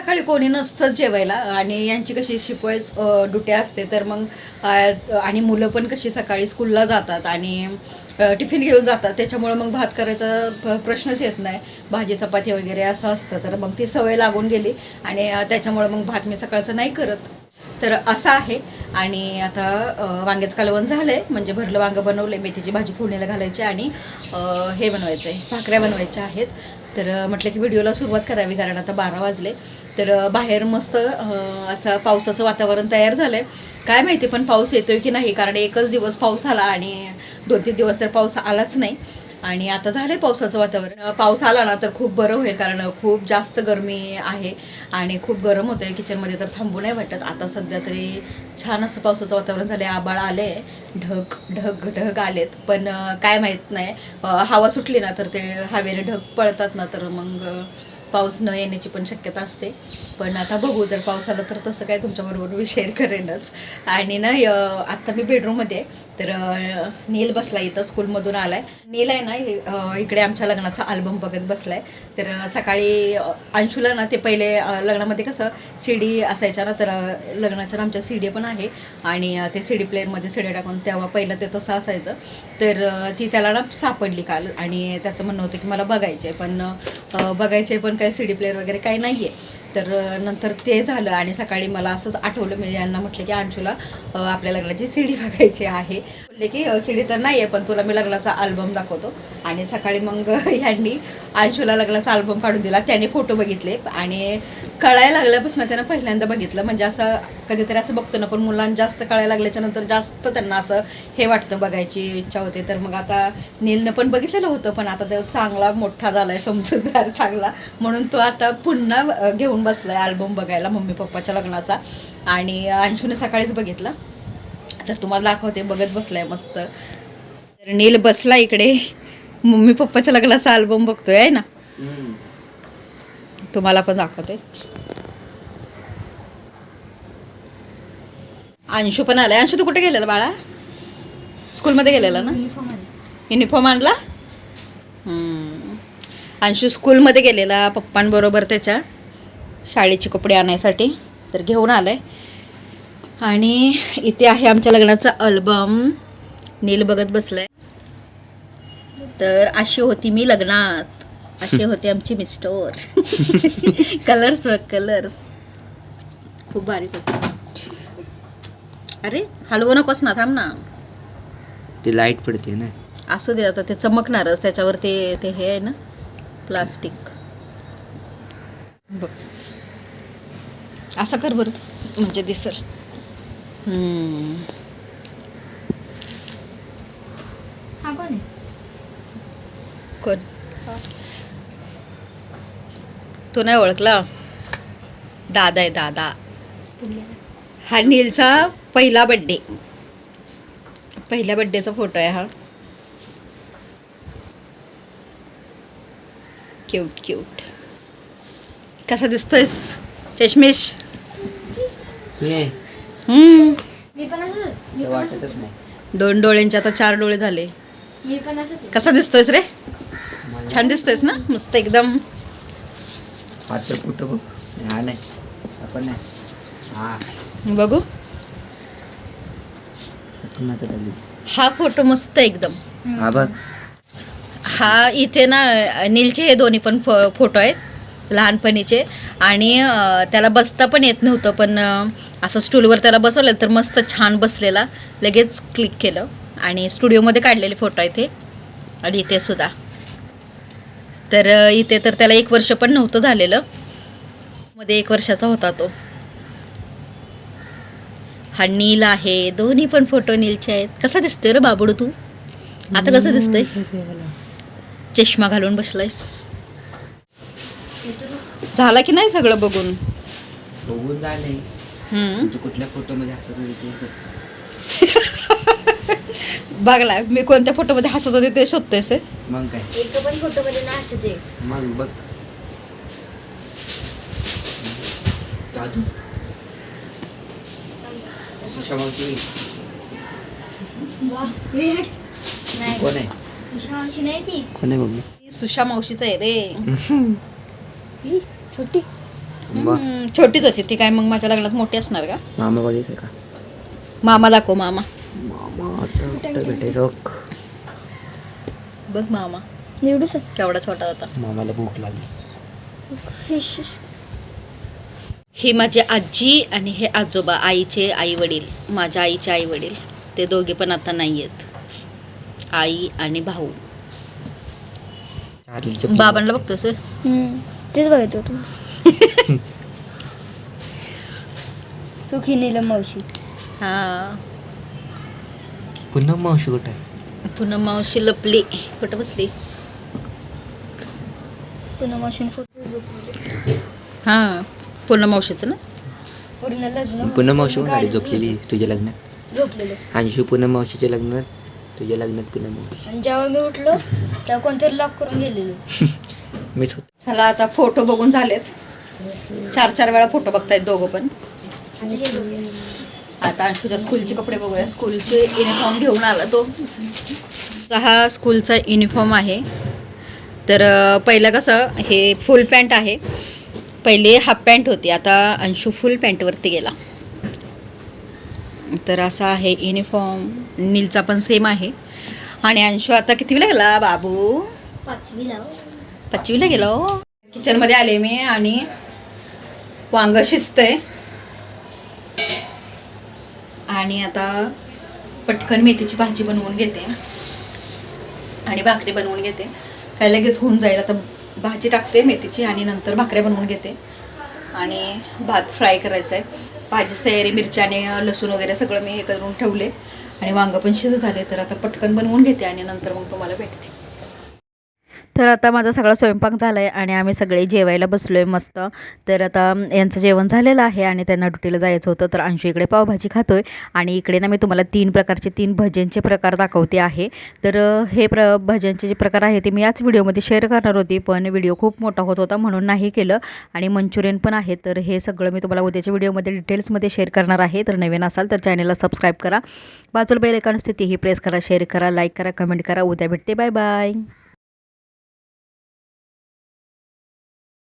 सकाळी कोणी नसतं जेवायला आणि यांची कशी शिकवायच डुट्या असते तर मग आणि मुलं पण कशी सकाळी स्कूलला जातात आणि टिफिन घेऊन जातात त्याच्यामुळं मग भात करायचा प्रश्नच येत नाही. भाजी चपाती वगैरे असं असतं तर मग ती सवय लागून गेली आणि त्याच्यामुळं मग भात मी सकाळचं नाही करत. तर असं आहे आणि आता वांग्याचं कालवण झालं आहे म्हणजे भरलं वांगं बनवलं आहे मेथीची भाजी फोडणीला घालायची आणि हे बनवायचं आहे भाकऱ्या बनवायच्या आहेत. तर म्हटलं की व्हिडिओला सुरुवात करावी कारण आता बारा वाजले. तर बाहेर मस्त असं पावसाचं वातावरण तयार झालं आहे काय माहिती पण पाऊस येतोय की नाही? कारण एकच दिवस पाऊस आला आणि दोन तीन दिवस तर पाऊस आलाच नाही. आणि आता झालं आहे पावसाचं वातावरण. पाऊस आला ना तर खूप बरं होईल कारण खूप जास्त गरमी आहे आणि खूप गरम होतंय. किचनमध्ये तर थांबू नाही वाटत. आता सध्या तरी छान असं पावसाचं वातावरण झालं आहे आबाळ आलं आहे ढग ढग ढग आलेत. पण काय माहीत नाही. हवा सुटली ना तर ते हवेने ढग पळतात ना तर मग पाऊस न येण्याची पण शक्यता असते. पण आता बघू जर पाऊस आला तर तसं काय तुमच्याबरोबर मी शेअर करेनच. आणि ना य आत्ता मी बेडरूममध्ये आहे. तर नेल नील बसला इथं स्कूलमधून आलाय. नील आहे ना इकडे आमच्या लग्नाचा अल्बम बघत बसलाय. तर सकाळी अंशूला ना ते पहिले लग्नामध्ये कसं सी डी असायच्या ना तर लग्नाच्या ना आमच्या सी डी पण आहे. आणि ते सी डी प्लेअरमध्ये सी डी टाकून तेव्हा पहिलं ते तसं असायचं. तर ती त्याला ना सापडली काल. आणि त्याचं म्हणणं होतं की मला बघायचे पण बघायचे पण काही सी डी प्लेअर वगैरे काही नाही आहे तर नंतर ते झालं आणि सकाळी मला असंच आठवलं मी यांना म्हटलं की अंशूला आपल्या लग्नाची सी डी बघायची आहे. म्हटले की सी डी तर नाही आहे पण तुला मी लग्नाचा अल्बम दाखवतो. आणि सकाळी मग ह्यांनी अंशूला लग्नाचा अल्बम काढून दिला. त्याने फोटो बघितले. आणि कळायला लागल्यापासून त्यानं पहिल्यांदा बघितलं. म्हणजे असं कधीतरी असं बघतो ना पण मुलांना जास्त कळायला लागल्याच्या नंतर जास्त त्यांना असं हे वाटतं बघायची इच्छा होते. तर मग आता नीलनं पण बघितलेलं होतं पण आता तर चांगला मोठा झाला आहे समजूतदार चांगला. म्हणून तो आता पुन्हा घेऊन बसला आहे अल्बम बघायला मम्मी पप्पाच्या लग्नाचा. आणि अंशूने सकाळीच बघितला. तर तुम्हाला दाखवते बघत बसलाय मस्त. तर नील बसला इकडे. मम्मी पप्पाच्या लग्नाचा अल्बम बघतोय आहे ना? तुम्हाला पण दाखवते. अंशू पण आलाय. अंशू तू कुठे गेलेला बाळा? स्कूलमध्ये गेलेला ना? युनिफॉर्म आणला? हम्म. अंशू स्कूलमध्ये गेलेला पप्पांबरोबर त्याच्या शाळेचे कपडे आणायसाठी. तर घेऊन आलाय. आणि इथे आहे आमच्या लग्नाचा अल्बम नील बघत बसलाय. तर अशी होती मी लग्नात. असे होते आमचे मिस्टर. कलर्स बघ कलर्स खूप भारी होते. अरे हलवू नकोस ना थांब ना. ते लाइट पडते ना. असू दे आता ते चमकणारच. त्याच्यावर ते ते हे आहे ना प्लास्टिक बघ. असं कर बरं. म्हणजे दिसल. हा कोण कोण तू नाही ओळखला? दादा आहे दादा. हा नीलचा पहिला बड्डे पहिल्या बड्डेचा फोटो आहे हा. क्यूट क्यूट कसा दिसतोयस? चष्मेश? हे. हम्म. मी पण असंच मी ते पण वाटतच असंच नाही. दोन डोळ्यांचे आता चार डोळे झाले. मी पण असंच. आहे. कसा दिसतोयस रे? छान दिसतोयस ना? मस्त एकदम. हात तर कुठं बघ? हा नाही. आपण नाही. हा. बघू. पुन्हा तर लागली. हा फोटो मस्त एकदम. हा बघ. हा इथे ना नीलचे हे दोन्ही पण फो फोटो आहेत. लहानपणीचे. आणि त्याला बसता पण येत नव्हतं पण असं स्टूलवर त्याला बसवलं तर मस्त छान बसलेला. लगेच क्लिक केलं आणि स्टुडिओमध्ये काढलेले फोटो आहेत हे आणि इथे सुद्धा. तर इथे तर त्याला एक वर्ष पण नव्हतं झालेलं. मध्ये एक वर्षाचा होता तो. हा नील आहे. दोन्ही पण फोटो नीलचे आहेत. कसा दिसतोय रे बाबडू तू? आता कसं दिसतंय? चष्मा घालून बसलायस. झाला की नाही सगळं बघून? बघून झाले हम्म. तू कुठल्या फोटो मध्ये हसत होती बघला मी कोणत्या फोटोमध्ये हसत होते ते शोधतोयस हे? मग काय? एक पण फोटो मध्ये ना मग बघ. जादू. सुषा मावशी नाही कोण आहे? उषा मावशी नाही ती. कोण आहे मम्मी? सुषा मावशीचं आहे रे. छोटी? हम्म, छोटीच होती ती काय मग माझ्या लग्नात मोठी असणार का? मामा बघायचं का? मामा दाखव मामा. मामा आता भेटायचं? बघ मामा. निवडूस केवढा छोटा होता. मामाला भूक लागली. ही माझी आजी आणि हे आजोबा आईचे आई वडील माझ्या आईचे आई वडील ते दोघे पण आता नाही आहेत आई आणि भाऊ. चार्लीच्या बाबांना बघतोस होय? तेच बघायचं होतं. तू खिनेलं मावशी. हा. पुन्हा मावशी कुठं? आहे पुन्हा मावशी लपली. कुठं बसली? पुन्हा मावशीने फोटो हां. पुन्हा मावशीचं ना? पूर्ण लग्न पुन्हा मावशी पण आली झोपलेली तुझ्या लग्नात? झोपलेलं. अंशू पुन्हा मावशीच्या लग्नात तुझ्या लग्नात पुन्हा मावशी. आणि जेव्हा मी उठलो तेव्हा कोणतरी लॉक करून गेलेलो. मीच होत. चला आता फोटो बघून झालेत. चार चार वेळा फोटो बघतायत दोघं पण. हे. आता अंशूच्या स्कूलचे कपडे बघूया. स्कूलचे युनिफॉर्म घेऊन आला तो. हा स्कूलचा युनिफॉर्म आहे. तर पहिलं कसं हे फुल पॅन्ट आहे. पहिले हाफ पॅन्ट होती. आता अंशू फुल पॅन्टवरती गेला. तर असा आहे युनिफॉर्म नीलचा पण सेम आहे. आणि अंशू आता कितीला गेला बाबू? पाचवी लाव पाचवीला गेलो. किचनमध्ये आले मी आणि वांग शिजतंय. आणि आता पटकन मेथीची भाजी बनवून घेते. आणि भाकरी बनवून घेते. काय लगेच होऊन जाईल. आता भाजी टाकते मेथीची आणि नंतर भाकऱ्या बनवून घेते. आणि भात फ्राय करायचा आहे. भाजीच तयारी मिरच्या आणि लसूण वगैरे सगळं मी हे करून ठेवले. आणि वांगं पण शिजत झाले. तर आता पटकन बनवून घेते आणि नंतर मग तुम्हाला भेटते. तर आता माझा सगळा स्वयंपाक झाला आहे आणि आम्ही सगळे जेवायला बसलो आहे मस्त. तर आता यांचं जेवण झालेलं आहे आणि त्यांना ड्युटीला जायचं होतं. तर अंशू इकडे पावभाजी खातो आहे आणि इकडे ना मी तुम्हाला तीन प्रकारचे तीन भज्यांचे प्रकार दाखवते आहे. तर हे प्र भज्यांचे जे प्रकार आहे ते मी याच व्हिडिओमध्ये शेअर करणार होती पण व्हिडिओ खूप मोठा होत होता म्हणून नाही केलं. आणि मंचुरियन पण आहे तर हे सगळं मी तुम्हाला उद्याच्या व्हिडिओमध्ये डिटेल्समध्ये शेअर करणार आहे. तर नवीन असाल तर चॅनलला सबस्क्राईब करा. बाजूला बेल ऐकून असते प्रेस करा शेअर करा लाईक करा कमेंट करा. उद्या भेटते. Bye bye.